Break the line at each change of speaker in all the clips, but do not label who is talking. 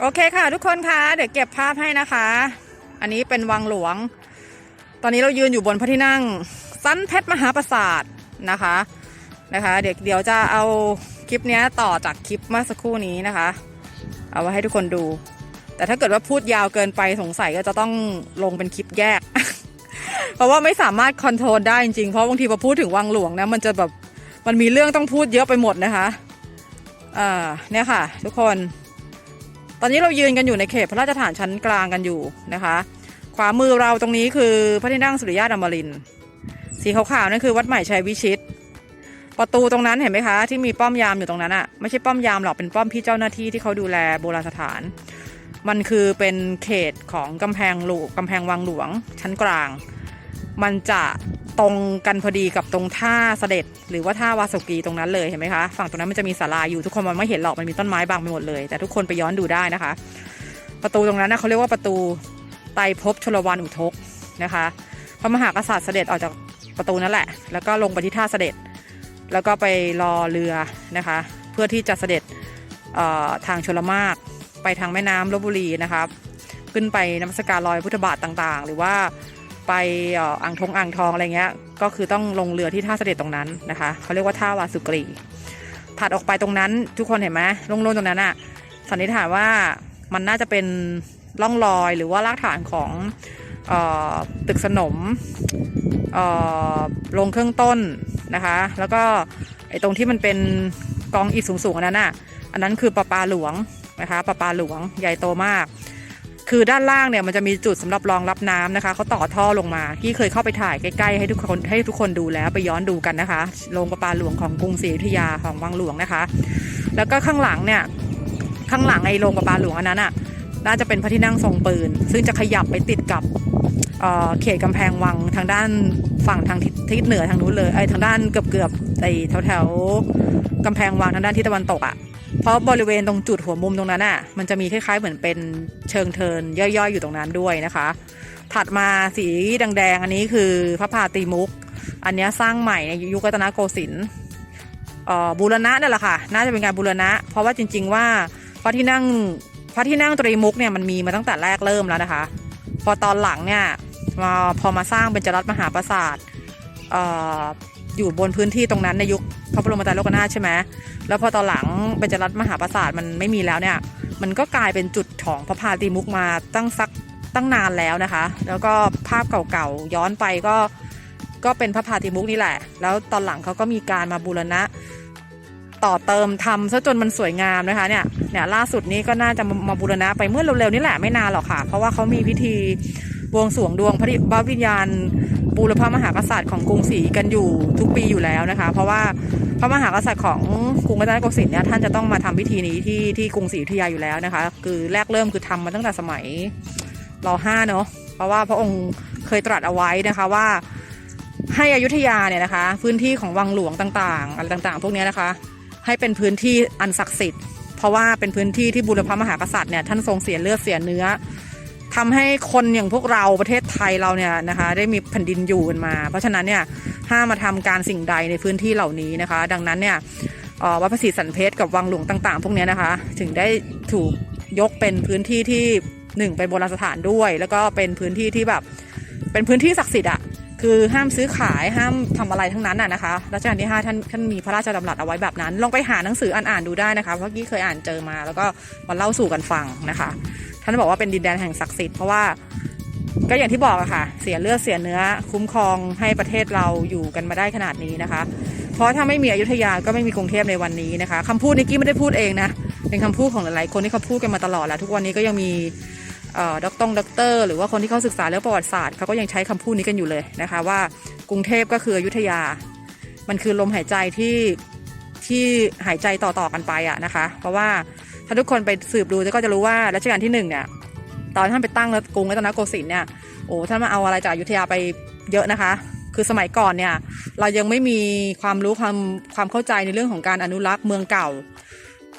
โอเคค่ะทุกคนคะเดี๋ยวเก็บภาพให้นะคะ อันนี้เป็นวังหลวง ตอนนี้เรายืนอยู่บนพระที่นั่งสันเพชรมหาปราสาทนะคะนะคะ เดี๋ยวเดี๋ยวจะเอาคลิปนี้ต่อจากคลิปเมื่อสักครู่นี้นะคะ เอาไว้ให้ทุกคนดู แต่ถ้าเกิดว่าพูดยาวเกินไปสงสัยก็จะต้องลงเป็นคลิปแยก เพราะว่าไม่สามารถคอนโทรลได้จริงๆเพราะบางทีพอพูดถึงวังหลวงนะมันจะแบบมันมีเรื่องต้องพูดเยอะไปหมดนะคะอ่าเนี่ยค่ะ ทุกคน ตอนนี้เรายืนกันอยู่ในเขตพระราชฐานชั้นกลางกันอยู่นะคะ ขวามือเราตรงนี้คือพระที่นั่งสุริยะดำบริน สีขาวๆนั่นคือวัดใหม่ชัยวิชิต ประตูตรงนั้นเห็นไหมคะ ที่มีป้อมยามอยู่ตรงนั้นอะไม่ใช่ป้อมยามหรอกเป็นป้อมพี่เจ้าหน้าที่ที่เขาดูแลโบราณสถาน มันคือเป็นเขตของกำแพงหลวงกำแพงวังหลวงชั้นกลาง มันจะตรงกันพอดีกับตรงท่าเสด็จ หรือว่าท่าวาสุกีตรงนั้นเลยเห็นไหมคะฝั่งตรงนั้นมันจะมีศาลาอยู่ทุกคนมันไม่เห็นหรอกมันมีต้นไม้บังไปหมดเลย แต่ทุกคนไปย้อนดูได้นะคะ ประตูตรงนั้นนะเขาเรียกว่าประตูไตรภพชลวันอุทกนะคะพระมหากษัตริย์เสด็จออกจากประตูนั่นแหละ แล้วก็ลงไปที่ท่าเสด็จ แล้วก็ไปรอเรือนะคะ เพื่อที่จะเสด็จทางชลมารไปทางแม่น้ำลบบุรีนะครับ ขึ้นไปนมัสการรอยพุทธบาทต่างๆ หรือว่า ไปอ่างทองอ่างทองอะไรเงี้ย ก็คือต้องลงเรือที่ท่าเสด็จตรงนั้นนะคะเขาเรียกว่าท่าวาสุกรีถัดออกไปตรงนั้นทุกคนเห็นไหมโล่งๆตรงนั้นอะสันนิษฐานว่ามันน่าจะเป็นร่องรอยหรือว่ารากฐานของออตึกสนมเอ่อโรงเครื่องต้นนะคะ แล้วก็ไอ้ตรงที่มันเป็นกองอิฐสูงๆอันนั้นอะอันนั้นคือประปาหลวงนะคะประปาหลวงใหญ่โตมาก คือด้านล่างเนี่ยมันจะมีจุดสำหรับรองรับน้ำนะคะเขาต่อท่อลงมาที่เคยเข้าไปถ่ายใกล้ๆให้ทุกคนให้ทุกคนดูแล้วไปย้อนดูกันนะคะโรงประปาหลวงของกรุงศรีอยุธยาของวังหลวงนะคะ แล้วก็ข้างหลังเนี่ยข้างหลังไอ้โรงประปาหลวงอันนั้นอะน่าจะเป็นพระที่นั่งทรงปืน ซึ่งจะขยับไปติดกับเขตกำแพงวังทางด้านฝั่งทางทิศทิศเหนือทางนู้นเลยไอ้ทางด้านเกือบเกือบๆไอ้แถวแถวๆกำแพงวังทางด้านทิศตะวันตกอะ เพราะบริเวณตรงจุดหัวมุมตรงนั้นอะ มันจะมีคล้ายๆเหมือนเป็นเชิงเทินย่อยๆอยู่ตรงนั้นด้วยนะคะ ถัดมาสีแดงๆอันนี้คือพระพาตีมุก อันนี้สร้างใหม่ในยุครัตนโกสินทร์บูรณะนั่นแหละค่ะ น่าจะเป็นการบูรณะ เพราะว่าจริง ๆ ว่าพระที่นั่งพระที่นั่งตรีมุกเนี่ยมันมีมาตั้งแต่แรกเริ่มแล้วนะคะ พอตอนหลังเนี่ยมาพอมาสร้างเป็นจรัสมหาปราสาท อยู่บนพื้นที่ตรงนั้นในยุคพระบรมไตรโลกนาถใช่ไหมแล้วพอตอนหลังเบญจรัตน์มหาปราสาทมันไม่มีแล้วเนี่ย มันก็กลายเป็นจุดของพระพาตรีมุกมาตั้งสักตั้งนานแล้วนะคะ แล้วก็ภาพเก่าๆย้อนไปก็ก็เป็นพระพาตรีมุกนี่แหละ แล้วตอนหลังเขาก็มีการมาบูรณะ ต่อเติมทำซะจนมันสวยงามนะคะเนี่ยเนี่ยล่าสุดนี้ก็น่าจะมาบูรณะไปเมื่อเร็วๆนี่แหละไม่นานหรอกค่ะ เพราะว่าเขามีพิธีบวงสรวงดวงพระพระวิญญาณ บูรพมหากษัตริย์ของกรุงศรีกันอยู่ทุกปีอยู่แล้วนะคะ เพราะว่าพระมหากษัตริย์ของกรุงรัตนโกสินทร์เนี่ยท่านจะต้องมาทำพิธีนี้ที่ที่กรุงศรีอยุธยาอยู่แล้วนะคะ คือแรกเริ่มคือทำมาตั้งแต่สมัยรห้าเนาะเพราะว่าพระองค์เคยตรัสเอาไว้นะคะว่าให้อยุธยาเนี่ยนะคะ พื้นที่ของวังหลวงต่างๆอะไรต่างๆ พวกนี้นะคะ ให้เป็นพื้นที่อันศักดิ์สิทธิ์เพราะว่าเป็นพื้นที่ที่บุรพมหากษัตริย์เนี่ยท่านทรงเสียเลือดเสียเนื้อ ทำให้คนอย่างพวกเราประเทศไทยเราเนี่ยนะคะ ได้มีแผ่นดินอยู่กันมา เพราะฉะนั้นเนี่ยห้ามมาทำการสิ่งใดในพื้นที่เหล่านี้นะคะ ดังนั้นเนี่ยวัดพระศรีสันเพชรกับวังหลวงต่างๆ พวกนี้นะคะ ถึงได้ถูกยกเป็นพื้นที่ที่หนึ่งเป็นโบราณสถานด้วย แล้วก็เป็นพื้นที่ที่แบบเป็นพื้นที่ศักดิ์สิทธิ์อะคือห้ามซื้อขายห้ามทำอะไรทั้งนั้นน่ะนะคะรัชกาลที่ 5 ท่านท่านมีพระราชดำรัสเอาไว้แบบนั้น ลองไปหาหนังสืออ่านอ่านดูได้นะคะเพราะกี้เคยอ่านเจอมา แล้วก็มาเล่าสู่กันฟังนะคะานบอกว่าเป็นดินแดนแห่งศักดิ์สิทธิ์เพราะว่าก็อย่างที่บอกอะค่ะ เสียเลือดเสียเนื้อ คุ้มครองให้ประเทศเราอยู่กันมาได้ขนาดนี้นะคะ เพราะถ้าไม่มีอยุธยาก็ไม่มีกรุงเทพในวันนี้นะคะคำพูดนี้กี้ไม่ได้พูดเองนะ เป็นคำพูดของหลายๆคนที่เขาพูดกันมาตลอดแหละทุกวันนี้ก็ยังมีด็อกตงด็อกเตอร์หรือว่าคนที่เขาศึกษาเรื่องประวัติศาสตร์เขาก็ยังใช้คำพูดนี้กันอยู่เลยนะคะว่ากรุงเทพก็คืออยุธยา มันคือลมหายใจที่ที่หายใจต่อๆกันไปอะนะคะ เพราะว่า ถ้าทุกคนไปสืบดูก็จะรู้ว่ารัชกาลที่หนึ่งเนี่ยตอนท่านไปตั้งกรุงรัตนโกสินทร์เนี่ยโอ้ท่านมาเอาอะไรจากอยุธยาไปเยอะนะคะ คือสมัยก่อนเนี่ยเรายังไม่มีความรู้ความความเข้าใจในเรื่องของการอนุรักษ์เมืองเก่า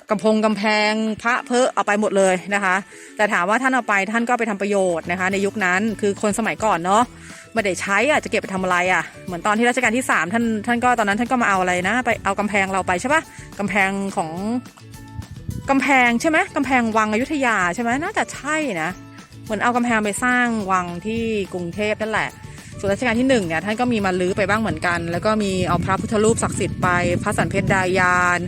กำพงกำแพงพระเพอเอาไปหมดเลยนะคะ แต่ถามว่าท่านเอาไปท่านก็ไปทำประโยชน์นะคะ ในยุคนั้นคือคนสมัยก่อนเนาะไม่ได้ใช้อะจะเก็บไปทำอะไรอะเหมือนตอนที่รัชกาลที่สามท่านท่านก็ตอนนั้นท่านก็มาเอาอะไรนะ ไปเอากำแพงเราไปใช่ปะกำแพงของ กำแพงใช่ไหมกำแพงวังอยุธยาใช่ไหมน่าจะใช่นะ เหมือนเอากำแพงไปสร้างวังที่กรุงเทพนั่นแหละ ส่วนรัชกาลที่หนึ่งเนี่ยท่านก็มีมาลื้อไปบ้างเหมือนกัน แล้วก็มีเอาพระพุทธรูปศักดิ์สิทธิ์ไป พระสันเพชรดายาน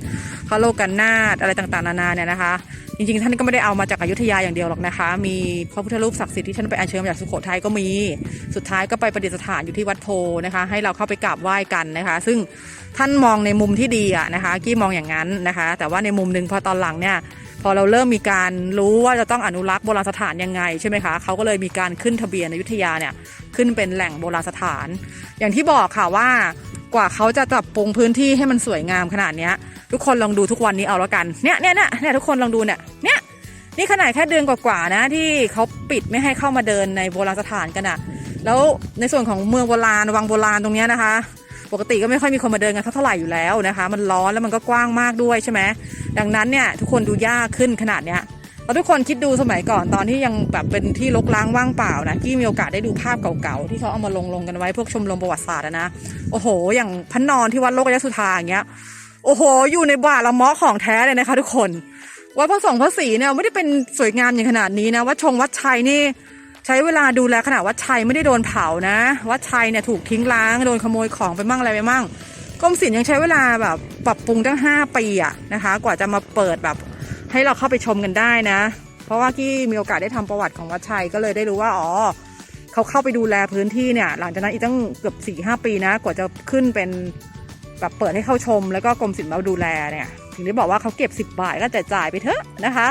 พระโลกันนาถอะไรต่างๆนานาเนี่ยนะคะ จริงๆ ท่านก็ไม่ได้เอามาจากอยุธยาอย่างเดียวหรอกนะคะ มีพระพุทธรูปศักดิ์สิทธิ์ที่ท่านไปอัญเชิญมาจากสุโขทัยก็มี สุดท้ายก็ไปประดิษฐานอยู่ที่วัดโพนะคะ ให้เราเข้าไปกราบไหว้กันนะคะ ซึ่งท่านมองในมุมที่ดีอะนะคะ กี้มองอย่างนั้นนะคะ แต่ว่าในมุมหนึ่งพอตอนหลังเนี่ย พอเราเริ่มมีการรู้ว่าจะต้องอนุรักษ์โบราณสถานยังไงใช่ไหมคะเขาก็เลยมีการขึ้นทะเบียนอยุธยาเนี่ยขึ้นเป็นแหล่งโบราณสถาน อย่างที่บอกค่ะว่ากว่าเขาจะปรับปรุงพื้นที่ให้มันสวยงามขนาดเนี้ย ทุกคนลองดูทุกวันนี้เอาแล้วกันเนี่ยเนี่ยเนี่ยเนี่ยทุกคนลองดูเนี่ยเนี่ยนี่ขนาดแค่เดือนกว่าๆนะที่เขาปิดไม่ให้เข้ามาเดินในโบราณสถานกันอะแล้วในส่วนของเมืองโบราณวังโบราณตรงเนี้ยนะคะ ปกติก็ไม่ค่อยมีคนมาเดินกันเท่าไหร่อยู่แล้วนะคะ มันร้อนแล้วมันก็กว้างมากด้วยใช่ไหมดังนั้นเนี่ยทุกคนดูยากขึ้นขนาดเนี้ยแล้วทุกคนคิดดูสมัยก่อนตอนที่ยังแบบเป็นที่รกร้างว่างเปล่านะที่มีโอกาสได้ดูภาพเก่าๆที่เขาเอามาลงลงกันไว้พวกชมรมประวัติศาสตร์นะโอ้โห อย่างพระนอนที่วัดโลกยสุธาอย่างเงี้ยโอ้โห อยู่ในบ่าละเมาะของแท้เลยนะคะ ทุกคนวัดพระสงฆ์พระศรีเนี่ยไม่ได้เป็นสวยงามอย่างขนาดนี้นะวัดชงวัดชัยนี่ ใช้เวลาดูแลขนาดวัดชัยไม่ได้โดนเผานะ วัดชัยเนี่ยถูกทิ้งร้างโดนขโมยของไปมั่งอะไรไปมั่งกรมศิลป์ยังใช้เวลาแบบปรับปรุงตั้ง 5 ปีอะนะคะ กว่าจะมาเปิดแบบให้เราเข้าไปชมกันได้นะ เพราะว่ากี้มีโอกาสได้ทำประวัติของวัดชัยก็เลยได้รู้ว่าอ๋อเขาเข้าไปดูแลพื้นที่เนี่ย หลังจากนั้นอีกตั้งเกือบ4ี่หปีนะ กว่าจะขึ้นเป็นแบบเปิดให้เข้าชม แล้วก็กรมศิลป์มาดูแลเนี่ย ถึงได้บอกว่าเขาเก็บ 10 บาทก็แต่จ่ายไปเถอะนะคะ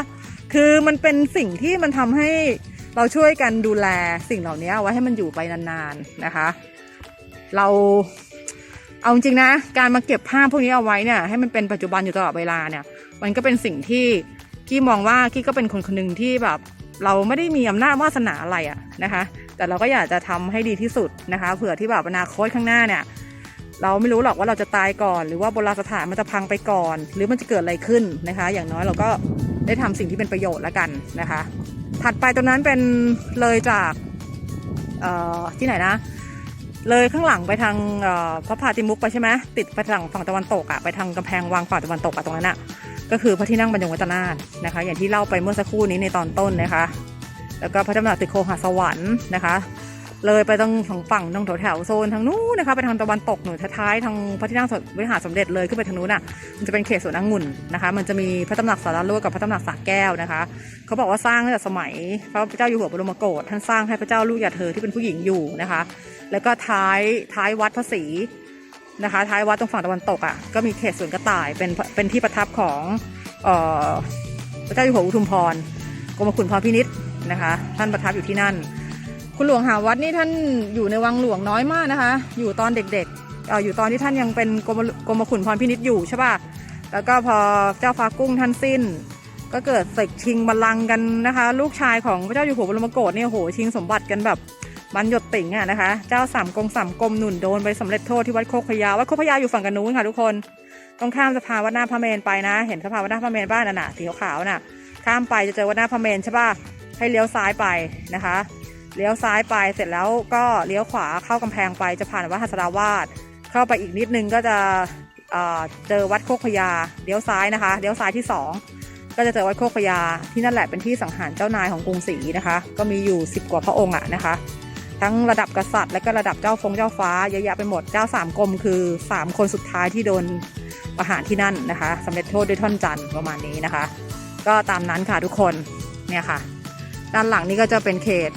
คือมันเป็นสิ่งที่มันทำให้ เราช่วยกันดูแลสิ่งเหล่านี้ไว้ให้มันอยู่ไปนานๆนะคะ เราเอาจริงนะ การมาเก็บภาพพวกนี้เอาไว้เนี่ยให้มันเป็นปัจจุบันอยู่ตลอดเวลาเนี่ย มันก็เป็นสิ่งที่กี้มองว่ากี้ก็เป็นคนคนหนึ่งที่แบบเราไม่ได้มีอำนาจวาสนาอะไรอะนะคะ แต่เราก็อยากจะทำให้ดีที่สุดนะคะ เผื่อที่แบบอนาคตข้างหน้าเนี่ย เราไม่รู้หรอกว่าเราจะตายก่อน หรือว่าโบราณสถานมันจะพังไปก่อน หรือมันจะเกิดอะไรขึ้นนะคะ อย่างน้อยเราก็ได้ทำสิ่งที่เป็นประโยชน์แล้วกันนะคะ ถัดไปตรงนั้นเป็นเลยจากที่ไหนนะ เลยข้างหลังไปทางพระพาติมุกไปใช่ไหมติดไปทางฝั่งตะวันตกอะไปทางกำแพงวังฝั่งตะวันตกอะตรงนั้นอะก็คือพระที่นั่งบรรยงวัฒนาถนะคะ อย่างที่เล่าไปเมื่อสักครู่นี้ในตอนต้นนะคะ แล้วก็พระตำหนักติโคหสวรรค์นะคะ เลยไปตรงฝั่งฝั่งตรงแถวแถวๆโซนทางนู้นนะคะไปทางตะวันตกหน่อยท้ายทางพระที่นั่งสมวิหารสมเด็จเลยขึ้นไปทางนู้นอะมันจะเป็นเขตสวนองุ่นนะคะ มันจะมีพระตำหนักสารโลกกับพระตำหนักสระแก้วนะคะ เขาบอกว่าสร้างตั้งแต่สมัยพระเจ้าอยู่หัวบรมโกศท่านสร้างให้พระเจ้าลูกยาเธอที่เป็นผู้หญิงอยู่นะคะ แล้วก็ท้ายท้ายวัดพระศรีนะคะท้ายวัดตรงฝั่งตะวันตกอะก็มีเขตสวนกระต่ายเป็นเป็นที่ประทับของออพระเจ้าอยู่หัวอุทุมพรกรมขุนพรพินิษนะคะ ท่านประทับอยู่ที่นั่น คุณหลวงหาวัดนี่ท่านอยู่ในวังหลวงน้อยมากนะคะ อยู่ตอนเด็กๆออยู่ตอนที่ท่านยังเป็นกรมกรมขุนพรพินิษอยู่ใช่ป่ะ แล้วก็พอเจ้าฟ้ากุ้งท่านสิ้น ก็เกิดศึกชิงบัลลังก์กันนะคะ ลูกชายของพระเจ้าอยู่หัวบรมโกศเนี่ยโหชิงสมบัติกันแบบมันหยดติ่งอะนะคะ เจ้าสามกงสามกรมหนุนโดนไปสำเร็จโทษที่วัดโคกพยาวัดโคกพยาอยู่ฝั่งกันนู้นค่ะทุกคนตรงข้ามสะพานวัดหน้าพระเมรุไปนะ เห็นสะพานวัดหน้าพระเมรุบ้านน่ะสีขาวๆน่ะ ข้ามไปจะเจอวัดหน้าพระเมรุใช่ป่ะให้เลี้ยวซ้ายไปนะคะ เลี้ยวซ้ายไปเสร็จแล้วก็เลี้ยวขวาเข้ากำแพงไปจะผ่านวัดหัสดาวาสเข้าไปอีกนิดนึงก็จะเจอวัดโคกพยาเลี้ยวซ้ายนะคะเลี้ยวซ้ายที่สองก็จะเจอวัดโคกพยาที่นั่นแหละเป็นที่สังหารเจ้านายของกรุงศรีนะคะ ก็มีอยู่ 10 กว่าพระองค์อะนะคะ ทั้งระดับกษัตริย์และก็ระดับเจ้าฟงเจ้าฟ้าเยอะแยะไปหมดเจ้าสามกรมคือ 3 คนสุดท้ายที่โดนประหารที่นั่นนะคะสำเร็จโทษด้วยท่อนจันทร์ประมาณนี้นะคะ ก็ตามนั้นค่ะทุกคนเนี่ยค่ะ ด้านหลังนี่ก็จะเป็นเขต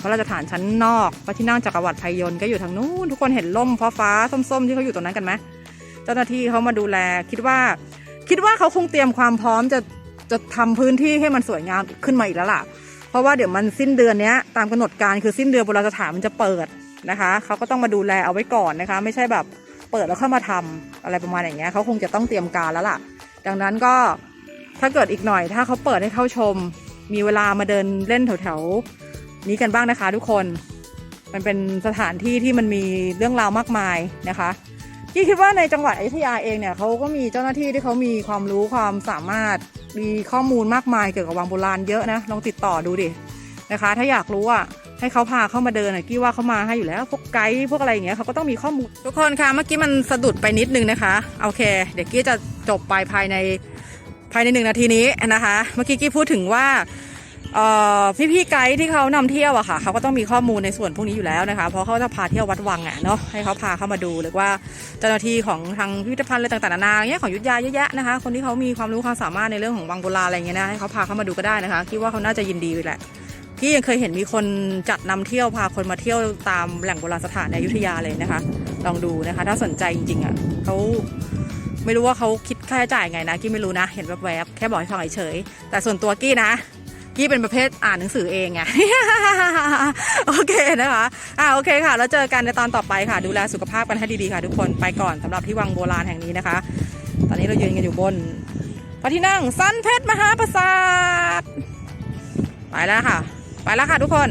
พระราชฐานชั้นนอกพระที่นั่งจักรวรรดิไพยนต์ก็อยู่ทางนู้นทุกคนเห็นล่มฟ้าฟ้าส้มๆ ที่เขาอยู่ตรงนั้นกันไหมเจ้าหน้าที่เขามาดูแลคิดว่า คิดว่าเขาคงเตรียมความพร้อมจะจะทำพื้นที่ให้มันสวยงามขึ้นมาอีกแล้วล่ะ เพราะว่าเดี๋ยวมันสิ้นเดือนนี้ตามกำหนดการคือสิ้นเดือนโบราณสถานมันจะเปิดนะคะเขาก็ต้องมาดูแลเอาไว้ก่อนนะคะ ไม่ใช่แบบเปิดแล้วเข้ามาทำอะไรประมาณอย่างเงี้ยเขาคงจะต้องเตรียมการแล้วล่ะ ดังนั้นก็ถ้าเกิดอีกหน่อยถ้าเขาเปิดให้เข้าชม มีเวลามาเดินเล่นแถวๆนี้กันบ้างนะคะ ทุกคน มันเป็นสถานที่ที่มันมีเรื่องราวมากมายนะคะที่คิดว่าในจังหวัดอยุธยาเองเนี่ยเขาก็มีเจ้าหน้าที่ที่เขามีความรู้ความสามารถมีข้อมูลมากมายเกี่ยวกับวังโบราณเยอะนะลองติดต่อดูดินะคะ ถ้าอยากรู้อะให้เขาพาเข้ามาเดินอะกี้ว่าเขามาให้อยู่แล้วพวกไกด์พวกอะไรอย่างเงี้ยเขาก็ต้องมีข้อมูลทุกคนค่ะเมื่อกี้มันสะดุดไปนิดนึงนะคะโอเค เดี๋ยวกี้จะจบไปภายในายในหนึ่งนาทีนี้นะคะ เมื่อกี้กี้พูดถึงว่าเอ่พี่ๆไกด์ที่เขานำเที่ยวอะค่ะเขาก็ต้องมีข้อมูลในส่วนพวกนี้อยู่แล้วนะคะ เพราะเขาจะพาเที่ยววัดวังอะเนาะให้เขาพาเข้ามาดูหรือว่าเจ้าหน้าที่ของทางพิพิธภัณฑ์อะไรต่างๆนานาเนี่ยของยุทธยาเยอะแยะนะคะ คนที่เขามีความรู้ความสามารถในเรื่องของวังโบราณอะไรเงี้ยนะให้เขาพาเข้ามาดูก็ได้นะคะคิดว่าเขาน่าจะยินดีแหละพี่ยังเคยเห็นมีคนจัดนำเที่ยวพาคนมาเที่ยวตามแหล่งโบราณสถานในอยุธยาเลยนะคะ ลองดูนะคะ ถ้าสนใจจริงๆอะเขา ไม่รู้ว่าเขาคิดค่าใช้จ่ายไงนะกี้ไม่รู้นะ เห็นแวบๆแค่บอกให้ฟังเฉยๆแต่ส่วนตัวกี้นะกี้เป็นประเภทอ่านหนังสือเองไงโอเคนะคะอ่าโอเคค่ะ แล้วเจอกันในตอนต่อไปค่ะ ดูแลสุขภาพกันให้ดีๆค่ะ ทุกคนไปก่อนสำหรับที่วังโบราณแห่งนี้นะคะ ตอนนี้เรายืนกันอยู่บนพระที่นั่งสั้นเพชรมหาปราสาทไปแล้วค่ะ ไปแล้วค่ะทุกคน